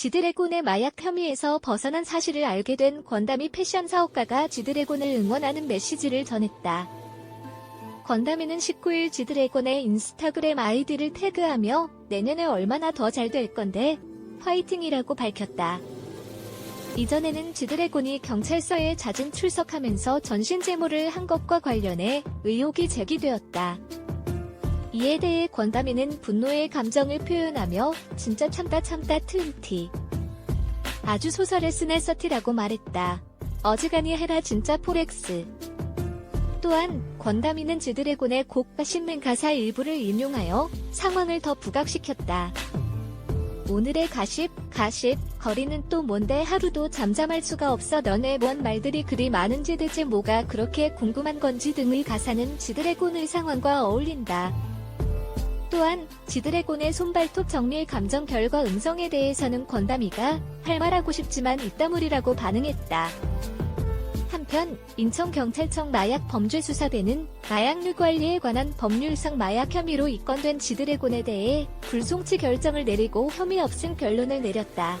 지드래곤의 마약 혐의에서 벗어난 사실을 알게 된 건담이 패션 사업가가 지드래곤을 응원하는 메시지를 전했다. 건담이는 19일 지드래곤의 인스타그램 아이디를 태그하며 내년에 얼마나 더 잘 될 건데 화이팅이라고 밝혔다. 이전에는 지드래곤이 경찰서에 잦은 출석하면서 전신 제모를 한 것과 관련해 의혹이 제기되었다. 이에 대해 권다미는 분노의 감정을 표현하며 진짜 참다 참다 트윈티. 아주 소설을 쓴 에서티라고 말했다. 어지간히 해라 진짜 포렉스. 또한 권다미는 지드래곤의 곡과 신문 가사 일부를 인용하여 상황을 더 부각시켰다. 오늘의 가십, 가십, 거리는 또 뭔데 하루도 잠잠할 수가 없어 너네 뭔 말들이 그리 많은지 대체 뭐가 그렇게 궁금한 건지 등의 가사는 지드래곤의 상황과 어울린다. 또한 지드래곤의 손발톱 정밀 감정 결과 음성에 대해서는 권다미가 할 말하고 싶지만 이따물이라고 반응했다. 한편 인천경찰청 마약범죄수사대는 마약류 관리에 관한 법률상 마약 혐의로 입건된 지드래곤에 대해 불송치 결정을 내리고 혐의 없음 결론을 내렸다.